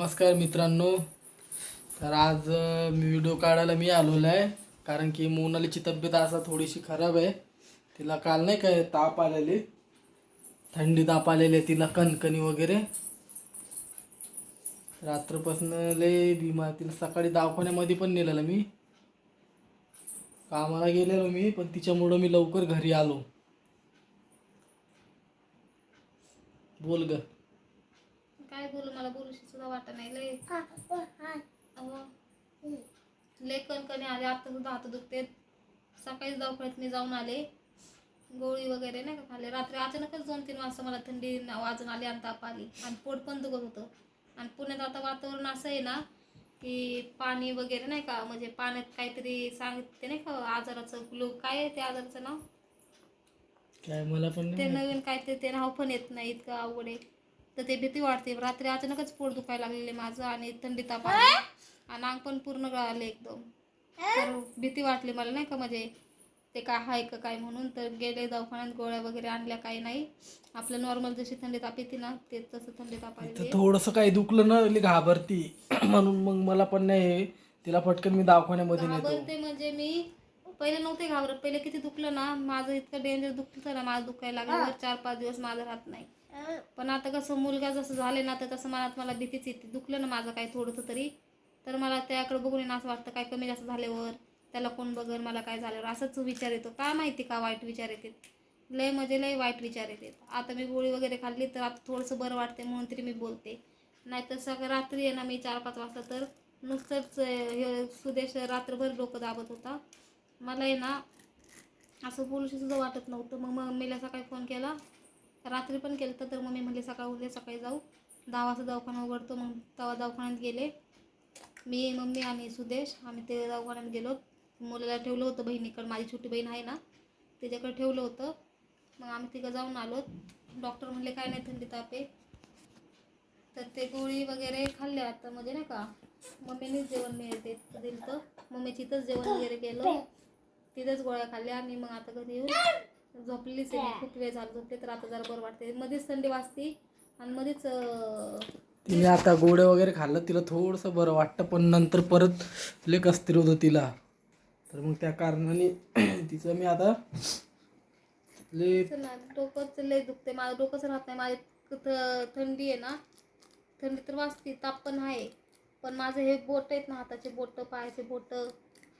नमस्कार मित्रांनो. तर आज मी व्हिडिओ काढायला मी आलेलो आहे. कारण की मोनालीची तब्येत असा थोडीशी खराब आहे. तिला काल नाही काय ताप आलेली? थंडी ताप आलेली आहे तिला कणकणी वगैरे. रात्रपासून लय बिमार. तिला सकाळी दवाखान्यामध्ये पण नेलेलं मी. कामाला गेलेलो मी पण तिच्यामुळं मी लवकर घरी आलो. बोल ग. काय बोलू? मला बोलूशी सुद्धा वाटत नाही. लय. लय कणकणी आले आता सुद्धा हात दुखते सकाळीच दवाखान्यात मी जाऊन आले. गोळी वगैरे नाही का खाल्ले. रात्री अचानकच दोन तीन वाजता मला थंडी न- वाजून आली आणि ताप आली. आणि पोट पण दुखत होतं. आणि पुण्यात आता वातावरण असं आहे ना की पाणी वगैरे नाही का म्हणजे पाण्यात काहीतरी सांगितले नाही का आजाराचं. ग्लो काय आहे ते आजाराचं नाव? काय मला पण ते नवीन काहीतरी ते नाव पण येत नाही इतकं अवघड आहे. तर ते भीती वाटते. रात्री अचानकच पोट दुखायला लागलेले माझं आणि थंडी ताप आली. आणि अंग पण पूर्ण गळाले एकदम. तर भीती वाटली मला नाही का म्हणजे ते काय आहे का काय म्हणून. तर गेले दवाखान्यात गोळ्या वगैरे आणल्या काही नाही. आपलं नॉर्मल जशी थंडी ताप येते ना ते तसं थंडी ताप आली थोडंसं काही दुखलं ना लई घाबरती. म्हणून मग मला पण नाही तिला पटकन मी दवाखान्यामध्ये नेतो. घाबरते म्हणजे मी पहिले नव्हते घाबरत. पहिले किती दुखलं ना माझं इतकं डेंजर दुखलं ना माझं दुखायला लागलं. चार पाच दिवस माझं राहत नाही. पण आता कसं मुलगा जसं झाले ना तर तसं मनात मला भीतीच येते. दुखलं ना माझं काय थोडंसं तरी. तर मला त्याकडे बघून असं वाटतं काय कमी जास्त झाल्यावर त्याला कोण बघर मला काय झाल्यावर. असंच विचार येतो. काय माहिती का वाईट विचार येतात लय म्हणजे लय वाईट विचार येतात आता मी गोळी वगैरे खाल्ली तर आता थोडंसं बरं वाटते म्हणून तरी मी बोलते. नाहीतर सगळं रात्री आहे ना मी चार पाच वाजता तर नुसतंच हे सुदेश रात्रभर डोकं दाबत होता. मला आहे ना असं बोलूशी सुद्धा वाटत नव्हतं. मग मम्मीला सकाळी फोन केला. रात्री पण केलं तर मम्मी म्हणले सकाळ उद्या सकाळी जाऊ. दहा वाजता दवाखाना उघडतो. मग तेव्हा दवाखान्यात गेले. मी मम्मी आणि सुदेश आम्ही ते दवाखान्यात गेलो. मुलाला ठेवलं होतं बहिणीकडं. माझी छोटी बहीण आहे ना तिच्याकडे ठेवलं होतं. मग आम्ही तिकडं जाऊन आलो. डॉक्टर म्हणले काय नाही थंडी ताप आहे. तर ते गोळी वगैरे खाल्ले आता म्हणजे नाही का? मम्मीनेच जेवण मिळते दिलं तर मम्मीची इथंच जेवण वगैरे केलं. तिथंच गोळ्या खाल्ल्या. आणि मग आता घरी येऊन झोपलेलीच आहे. खूप वेळ झाला झोपले तर आता जरा बरं वाटते मध्येच थंडी वाजती आणि मध्येच तिने आता गोळ्या वगैरे खाल्लं. तिला थोडंसं बरं वाटतं पण नंतर परत लय कसतरी होतं तिला. तर मग त्या कारणाने तिचं मी आता लय डोकंच लय दुखते माझं डोकंच राहत नाही. माझी थंडी आहे ना. थंडी तर वाजते. ताप पण आहे. पण माझं हे बोट आहेत ना हाताचे बोट पायाचे बोट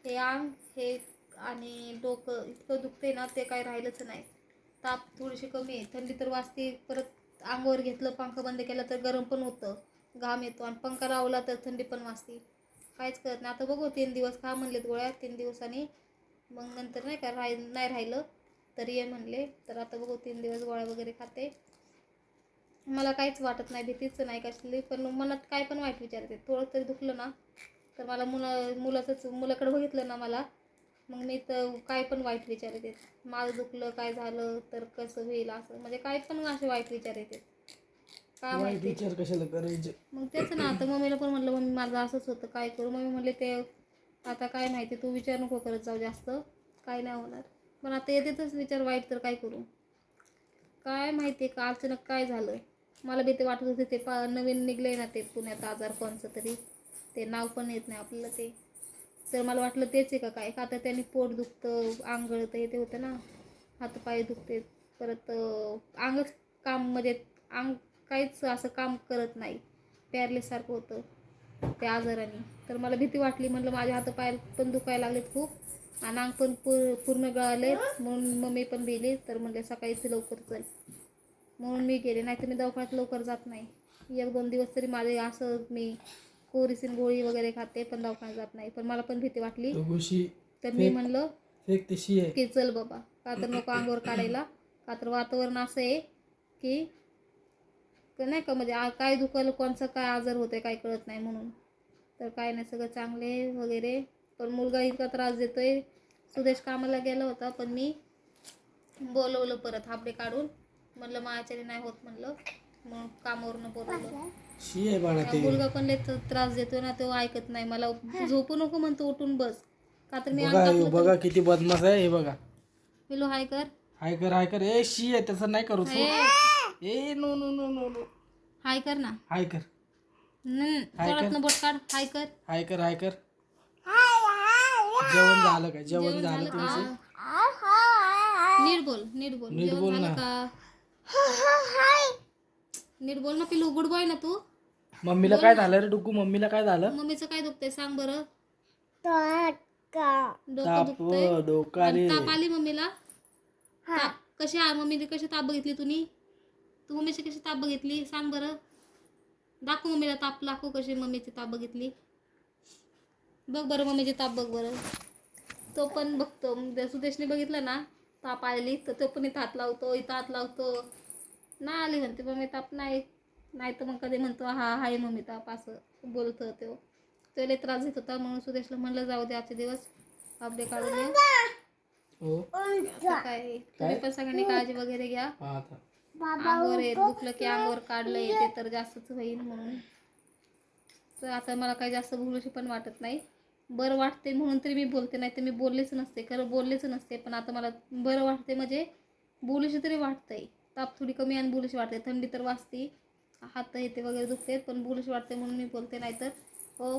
हे अंग हे आणि डोकं इतकं दुखते ना ते काही राहिलंच नाही. ताप थोडीशी कमी आहे. थंडी तर वाजते परत अंगावर घेतलं पंखा बंद केला तर गरम पण होतं घाम येतो. आणि पंखा लावला तर थंडी पण वाजते. काहीच करत नाही. आता बघू तीन दिवस खा म्हणलेत गोळ्या? तीन दिवसांनी. मग नंतर नाही का राह नाही राहिलं तरी ये म्हणले. तर आता बघू तीन दिवस गोळ्या वगैरे खाते. मला काहीच वाटत नाही भीतीच नाही कसली. पण मनात काय पण वाईट विचारते. थोडं तरी दुखलं ना तर मला मुलं मुलाचंच मुलाकडे बघितलं ना मला मग मी तर काय पण वाईट विचार येते माझं दुखलं काय झालं तर कसं होईल असं. म्हणजे काय पण असे वाईट विचार येते काय वाईट माहिती? विचार कशाला करायचे? मग तेच ना आता मम्मीला पण म्हटलं मम्मी माझं असंच होतं काय करू? मम्मी म्हणले ते आता काय माहिती तू विचार नको करत जाऊ जास्त. काय नाही होणार. पण आता येतेच विचार वाईट तर काय करू? काय माहिती का अचानक काय झालं मला भीती वाटत होती ते पा नवीन निघले ना ते पुण्यात आजार कोणचं तरी. ते नाव पण येत नाही आपल्याला ते. तर मला वाटलं तेच आहे का काय? का आता त्यांनी पोट दुखतं अंग गळतं हे ते होतं ना. हातपाय दुखते परत अंगच काम म्हणजे अंग काहीच असं काम करत नाही. पॅरलेसारखं होतं त्या आजाराने. तर मला भीती वाटली म्हटलं माझे हातपाय पण दुखायला लागलेत खूप आणि अंग पण पूर पूर्ण गळाले म्हणून मम्मी पण गेली तर म्हणले सकाळीच लवकर चल. म्हणून मी गेले नाही तर मी दवाखान्यात लवकर जात नाही. एक दोन दिवस तरी माझे असं मी कोरिसिन गोळी वगैरे खाते पण दवाखान्यात जात नाही. पण मला पण भीती वाटली. तर मी म्हणलं की चल बाबा का तर नको अंगावर काढायला का तर वातावरण असं आहे की नाही का म्हणजे काय दुखायला कोणचा काय आजार होतोय काय कळत नाही म्हणून. तर काय नाही सगळं चांगले वगैरे. पण मुलगा इतका त्रास देतोय. सुदेश कामाला गेला होता पण मी बोलवलं परत हापडे काढून. म्हणलं माझ्याच्याने नाही होत म्हणलं. मग कामावरनं बोलवलं. शी आहे बाळा ते. मुलगा पण लय त- त्रास देतोय ना तो ऐकत नाही. मला झोपू नको म्हणतो उठून बस. का तर मी अंग बघा हे टाकलं तर- बघा किती बदमाश आहे हे बघा. पिलू हाय कर. हाय कर हाय कर. ए शी आहे तसं नाही करू ए, ए no no no no no. Hi कर ना. हाय कर. हम्म, हाय कर. बोट काढ. हाय कर. हाय कर हाय कर. जेवण झालं का? जेवण झालं तुमचं? का नीट बोल नीट बोल. नीट जेवण बोल झालं ना. का? नीट बोल ना पिलू गुड बॉय ना तू. मम्मीला काय झालं रे डुकू? मम्मीला काय झालं? मम्मीचं काय दुखतंय सांग बरं. डोकं ताप दुखतंय. व डोकं आली. आणि ताप आली मम्मीला? ताप. कशी आ मम्मीने कशी ताप बघितली तुम्ही तू मम्मीची कशी ताप बघितली? सांग बरं. दाखव मम्मीला ताप दाखव कशी मम्मीची ताप बघितली. बघ बरं मम्मीची ताप बघ बरं. तो पण बघतो. सुदेशने बघितलं ना ताप आलेली तर तो पण इथं हात लावतो इथं हात लावतो. नाही आली म्हणते मम्मी ताप नाही. नाही तर मग कधी म्हणतो हा हाय मम्मी ताप असं बोलतो तो तो लय त्रास देत होता. म्हणून सुदेशला म्हणलं जाऊ दे आजचे दिवस आपले काढून हो. काय? तुम्ही पण सगळ्यांनी काळजी वगैरे घ्या. हा अंगावर येत दुखलं की अंगावर काढलं येते तर जास्तच होईल म्हणून. तर आता मला काही जास्त बोलूशी पण वाटत नाही. बरं वाटते म्हणून तरी मी बोलते नाही तर मी बोललेच नसते. खरं बोललेच नसते पण आता मला बरं वाटते म्हणजे बोलूशी तरी वाटतंय. ताप थोडी कमी आणि बोलूशी वाटते थंडी तर वाजते. हात येते वगैरे दुखते पण बोलूशी वाटते म्हणून मी बोलते नाही तर हो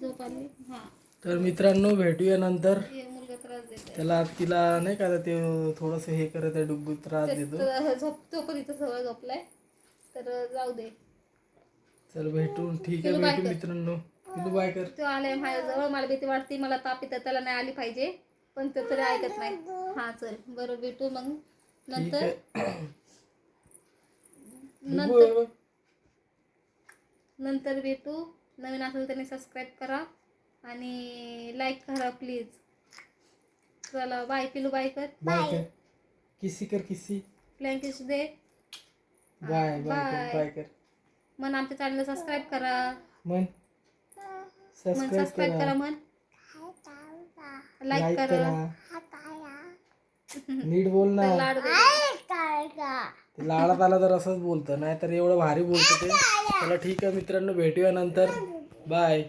झोप आली. हां. तर मित्रांनो भेटूया नंतर. मुलगा त्रास देते त्याला तिला नाही का ते थोडस हे करत आहे डुग्गू त्रास देतो. तर झोपतो पण इथं सवय झोपलाय. तर जाऊ दे. चल भेटू ठीक आहे चल, भेटू कर. मित्रांनो. पिलू बाय कर. तो आलाय माझ्याजवळ मला भीती वाटते मला ताप येतं त्याला नाही आली पाहिजे. पण तो तरी ऐकत नाही. हा चल. बरं भेटू मग. नंतर? नंतर? नंतर भेटू. नवीन असेल त्याने सबस्क्राईब करा. आणि लाईक करा प्लीज चला बाय पिलू बाय कर. बाय कर. किसी कर किसी ब्लँकेट दे बाय बाय. बाय कर मन आमच्या चॅनलला सबस्क्राईब करा. मन. मन सबस्क्राईब करा. मन. लाईक करा. नीट बोल ना. लाडात आला तर असंच बोलतं नाही तर एवढं भारी बोलतं ते. चला ठीक आहे मित्रांनो भेटूया नंतर. बाय